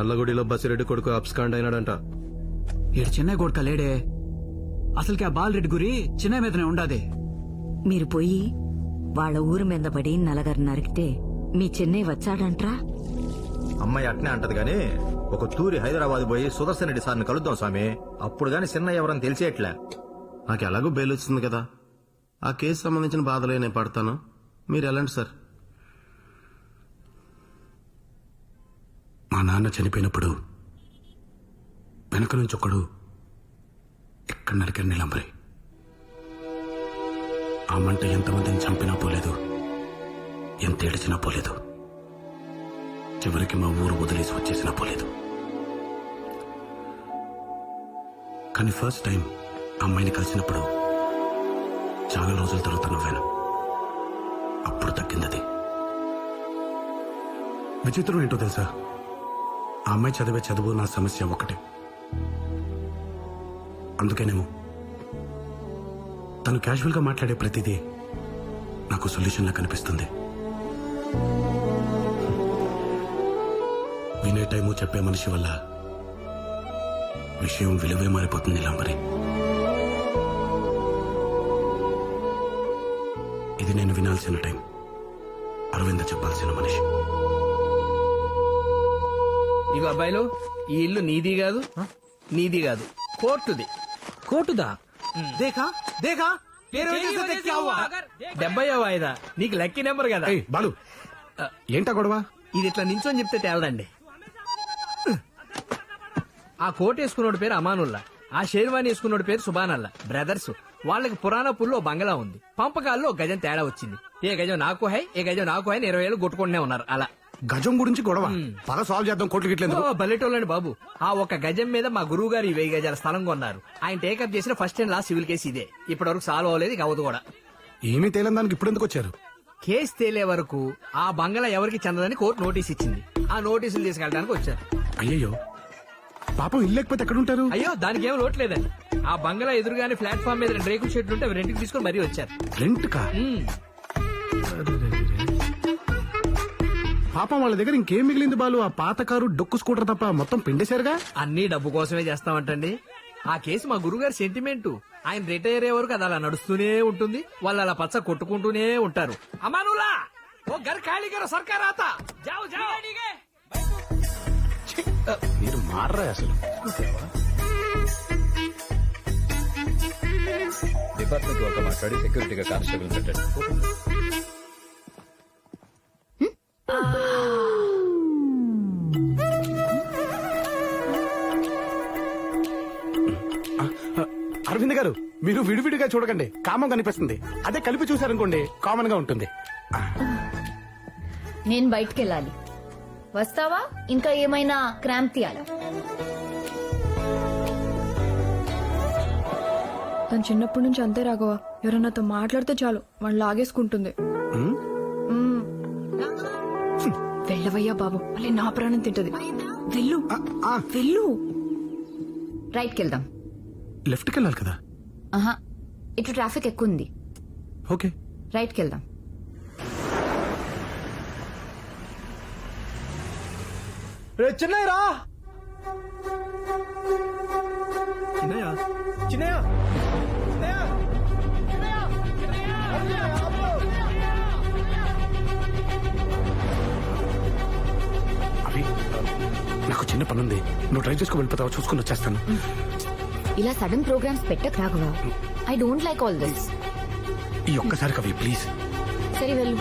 నల్లగుడిలో బసిరెడ్డి కొడుకు అబ్స్కాండ్ అయినాడంట. ఈడు చిన్న కొడుక లేడే. అసలుకి ఆ బాలరెడ్డి గురి చిన్న మీదనే ఉండాది. మీరు పోయి వాళ్ళ ఊరు మీద పడి నలగరు నరికితే మీ చెన్నై వచ్చాడంట్రా? అమ్మాయి అట్నే అంటది గాని ఒక తూరి హైదరాబాద్ పోయి సుదర్శన్ రెడ్డి సార్ని కలుద్దాం స్వామి. అప్పుడు గాని చిన్న ఎవరని తెలిసేట్లే. నాకు ఎలాగో బెయిల్ వచ్చింది కదా. ఆ కేసు సంబంధించిన బాధలే నేను పడతాను. మీరు ఎలాంటి సార్? మా నాన్న చనిపోయినప్పుడు వెనక నుంచి ఒకడు ఎక్కడ నరికారు నీలంబరి ఆ మంట ఎంతమందిని చంపినా పోలేదు ఎంత ఏడిచినా పోలేదు చివరికి మా ఊరు వదిలేసి వచ్చేసినా పోలేదు. కానీ ఫస్ట్ టైం అమ్మాయిని కలిసినప్పుడు చాలా రోజుల తర్వాత నవ్వాను. అప్పుడు తగ్గిందది. విచిత్రం ఏంటో తెలుసా? ఆ అమ్మాయి చదివే చదువు నా సమస్య ఒకటే అందుకేనేమో తను క్యాజువల్గా మాట్లాడే ప్రతిదీ నాకు సొల్యూషన్లా కనిపిస్తుంది. వినే టైము చెప్పే మనిషి వల్ల విషయం విలువే మారిపోతుంది లాంబరి. మరి ఇది నేను వినాల్సిన టైం. అరవింద చెప్పాల్సిన మనిషి. ఇగో అబ్బాయిలు ఈ ఇల్లు నీది కాదు నీది కాదు. కోర్టుది. కోర్టుదా? దేఖా దేఖా డెబ్బై వాయిదా నీకు లక్కీ నెంబర్ కదా? బాలు. ఏంటా గొడవ? ఇది ఇట్లా నించొని చెప్తే తేలదండి. ఆ కోట్ వేసుకున్నోడి పేరు అమానుల్లా. ఆ షేర్వాణి వేసుకున్నోడి పేరు సుబానల్లా బ్రదర్స్ వాళ్ళకి పురాణపుల్లో బంగ్లా ఉంది. పంపకాల్లో గజం తేడా వచ్చింది. ఏ గజం నాకు హై ఏ గజం నాకు హై ఇరవై ఏళ్ళు కొట్టుకుంటూనే ఉన్నారు. అలా. గజం గురించి గొడవ. పద సాల్వ్ చేద్దాం కోట్లు గిట్లేదు బల్లెటోళ్ళండి బాబు. ఆ ఒక గజం మీద మా గురువు గారు ఈ వెయ్యి గజాల స్థలం కొన్నారు. ఆయన టేకప్ చేసిన first and last civil case ఇదే. ఇప్పటి వరకు సాల్వ్ అవ్వలేదు ఇక అవ్వదు కూడా. ఏమీ తేలని దానికి ఇప్పుడు ఎందుకు వచ్చారు? కేసు తేలే వరకు ఆ బంగ్లా ఎవరికి చెందదని కోర్టు నోటీస్ ఇచ్చింది. ఆ నోటీసులు తీసుకెళ్ళడానికి వచ్చారు. అయ్యయ్యో. పాపం ఇల్లు లేకపోతే ఎక్కడుంటారు అయ్యో దానికి ఏం లోట్లేదండి ఆ బంగ్లా ఎదురుగానే ప్లాట్ఫామ్ మీద రేకుల షెడ్లు ఉంటే అవి రెండుకి తీసుకొని మరీ వచ్చారు. రెంట్ కా. పాపం వాళ్ళ దగ్గర ఇంకేం మిగిలింది బాలు? ఆ పాత కారు డొక్కు స్కూటర్ తప్ప మొత్తం పిండేశారుగా? అన్ని డబ్బు కోసమే చేస్తామంటండి. ఆ కేసు మా గురుగారి సెంటిమెంట్. ఆయన రిటైర్ అయ్యే వరకు అది అలా నడుస్తూనే ఉంటుంది. వాళ్ళు అలా పచ్చ కొట్టుకుంటూనే ఉంటారు. అమానులా ఓ గర్ ఖాళీ గారు సర్కార్ ఆత! జాओ జాओ మీరు మారరా అసలు? డిపార్ట్మెంట్ వాళ్ళతో మాట్లాడి సెక్యూరిటీగా కానిస్టేబుల్ పెట్టండి. మీరు విడివిడిగా చూడకండి. కామం కనిపిస్తుంది. అదే కలిపి చూసారనుకోండి కామన్గా ఉంటుంది. నేను బయటికెళ్ళాలి. వస్తావా? ఇంకా ఏమైనా క్రాంప్ తీయాలా? తను చిన్నప్పటి నుంచి అంతే రాఘవ. ఎవరన్నాతో మాట్లాడితే చాలు వాళ్ళు లాగేసుకుంటుంది. ఉమ్, మ్మ్. వెళ్ళవయ్యా బాబు మళ్ళీ నా ప్రాణం తింటది. వెళ్ళు. వెళ్ళు రైట్కి వెళ్దాం లెఫ్ట్కి వెళ్ళాలి కదా? ఆహా ఇటు ట్రాఫిక్ ఎక్కువ ఉంది ఓకే రైట్కి వెళ్దాం చిన్నయ్యరా చిన్నయ్య? చిన్నయ్య! అవి నాకు చిన్న పని ఉంది నువ్వు ట్రై చేసుకో వెళ్ళిపోతావా? చూసుకుని వచ్చేస్తాను. ఇలా సడన్ ప్రోగ్రామ్స్ పెట్టక Raghava. I don't like all this ఈ ఒక్కసారి కవి ప్లీజ్ సరే వెళ్ళు.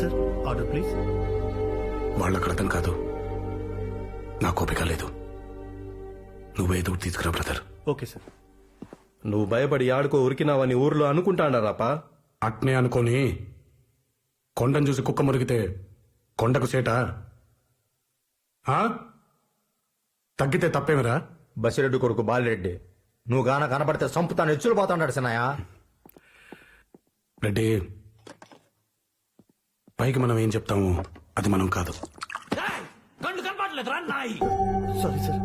Sir order please. వాళ్ళకి అర్థం కాదు. నా కోపిక లేదు. నువ్వేదో తీసుకురా బ్రదర్. Okay sir. నువ్వు భయపడి ఆడుకో ఉరికినావని ఊర్లో అనుకుంటాడారాపా? అట్నే అనుకోని కొండను చూసి కుక్క మురిగితే కొండకు సేట? ఆ? తగ్గితే తప్పేమిరా? బసిరెడ్డి కొడుకు బాలిరెడ్డి. నువ్వు గాన కనబడితే సంపుతాను ఎచ్చులు పోతాడు సిన్నయ్య. రెడ్డి పైకి మనం ఏం చెప్తాము? అది మనం కాదు. కళ్ళు కనపడలేదు నాయి! సారీ సార్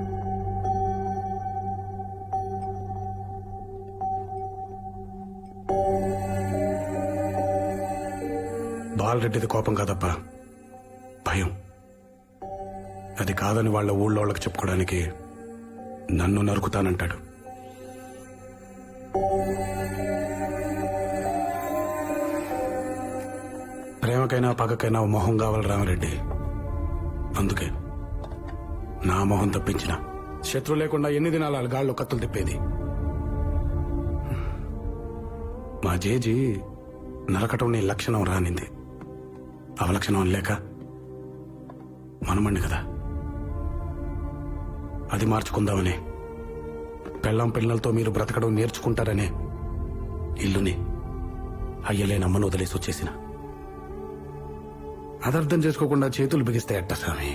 బాలరెడ్డిది కోపం కాదప్పా భయం. అది కాదని వాళ్ళ ఊళ్ళో వాళ్ళకి చెప్పుకోవడానికి నన్ను నరుకుతానంటాడు. ప్రేమకైనా పగకైనా ఓ మొహం కావాలి రామరెడ్డి. అందుకే నా మొహం తప్పించిన. శత్రు లేకుండా ఎన్ని దినాలు వాళ్ళ గాళ్ళు కత్తులు తిప్పేది? మా జేజీ నరకటం నీ లక్షణం రానింది. అవలక్షణం లేక మనమండి కదా. అది మార్చుకుందామని. పెళ్ళం పిల్లలతో మీరు బ్రతకడం నేర్చుకుంటారనే ఇల్లుని అయ్యలేనమ్మను వదిలేసి వచ్చేసినా. అదర్థం చేసుకోకుండా చేతులు బిగిస్తే ఎట్ట స్వామి.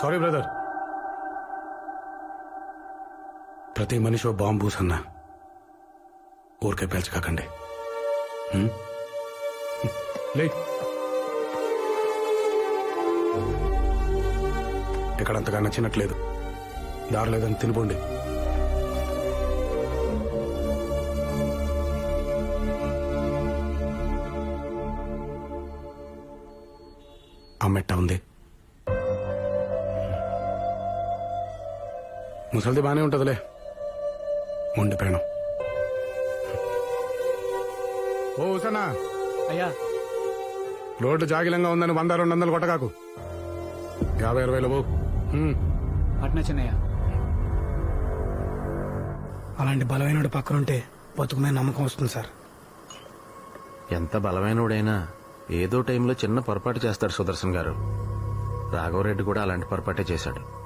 సారీ బ్రదర్ ప్రతి మనిషి ఓ బాంబు సన్నా. ఊరికే పేల్చకాకండి. హ్మ్? లే. ఇక్కడంతగా నచ్చినట్లేదు. దారలేదని తినిపోండి అమ్మెట్ట ఉంది. ముసలిది బానే ఉంటదిలే. మొండి ఓ ఉసనా అయ్యా. రోడ్డు జాగిలంగా ఉందని వంద రెండు వందలు కొట్టగాకు. యాభై అరవై లో అట్నే చిన్నయ్య. అలాంటి బలమైన పక్కనుంటే బతుకు మీద నమ్మకం వస్తుంది సార్. ఎంత బలమైనోడైనా ఏదో టైంలో చిన్న పొరపాటు చేస్తాడు సుదర్శన్ గారు. రాఘవరెడ్డి కూడా అలాంటి పొరపాటే చేశాడు.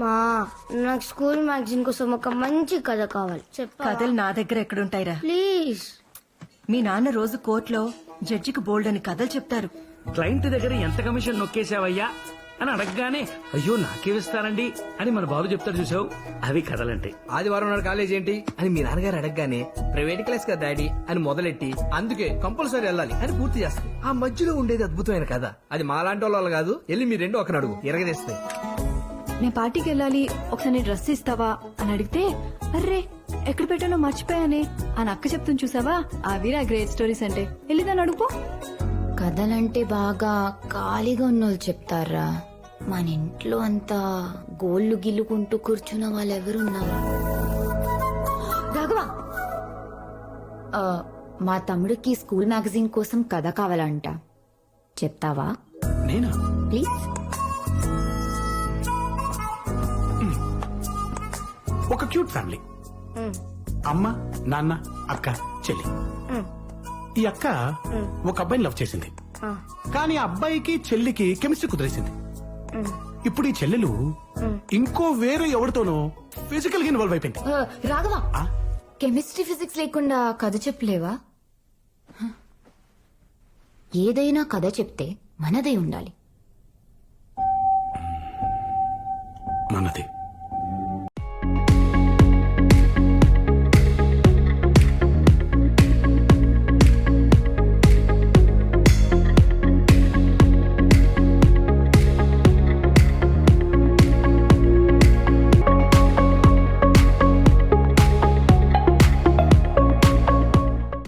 మా నాకు స్కూల్ మ్యాగజైన్ కోసం ఒక మంచి కథ కావాలి. చెప్పా కథలు నా దగ్గర ఎక్కడుంటాయిరా? ప్లీజ్. మీ నాన్న రోజు కోర్టులో జడ్జికి బోల్డ్ అని కథలు చెప్తారు. క్లయింట్ దగ్గర ఎంత కమిషన్ నొక్కేసావయ్యా అని అడగగానే అయ్యో నాకేమిస్తారండి అని మన బాబు చెప్తారు చూసావు? అవి కథలంటే. ఆదివారం నాడు కాలేజ్ ఏంటి? అని మీ నాన్నగారు అడగగానే ప్రైవేట్ క్లాస్ కదా డాడీ అని మొదలెట్టి అందుకే కంపల్సరీ వెళ్ళాలి అని పూర్తి చేస్తాం ఆ మధ్యలో ఉండేది అద్భుతమైన కథ. అది మాలాంటి వాళ్ళ కాదు వెళ్ళి మీ రెండు ఒకరిని అడుగు ఎరగదీస్తాయి. నేను పార్టీకి వెళ్ళాలి ఒకసారి డ్రెస్ ఇస్తావా అని అడిగితే అర్రే ఎక్కడ పెట్టానో మర్చిపోయానే అని అక్క చెప్తుంది చూసావా? అవిరా గ్రేట్ స్టోరీస్ అంటే. వెళ్ళిదాన్ని అడుగు. కథలంటే బాగా ఖాళీగా ఉన్నోళ్ళు చెప్తారా? మన ఇంట్లో అంతా గోళ్ళు గిల్లుకుంటూ కూర్చున్న వాళ్ళు ఎవరున్నారు రాఘవ! ఆ, మా తమ్ముడికి స్కూల్ మ్యాగజైన్ కోసం కథ కావాలంట. చెప్తావా? నేనా? ప్లీజ్. Cute family. అమ్మ నాన్న అక్క చెల్లి. ఈ అక్క ఒక అబ్బాయిని లవ్ చేసింది. కానీ ఆ అబ్బాయికి చెల్లికి కెమిస్ట్రీ కుదిరేసింది. ఇప్పుడు ఈ చెల్లెలు ఇంకో వేరే ఎవరితోనో ఫిజికల్గా ఇన్వాల్వ్ అయిపోయింది. రాఘవా కెమిస్ట్రీ ఫిజిక్స్ లేకుండా కథ చెప్పలేవా? ఏదైనా కథ చెప్తే మనదే ఉండాలి. మనది.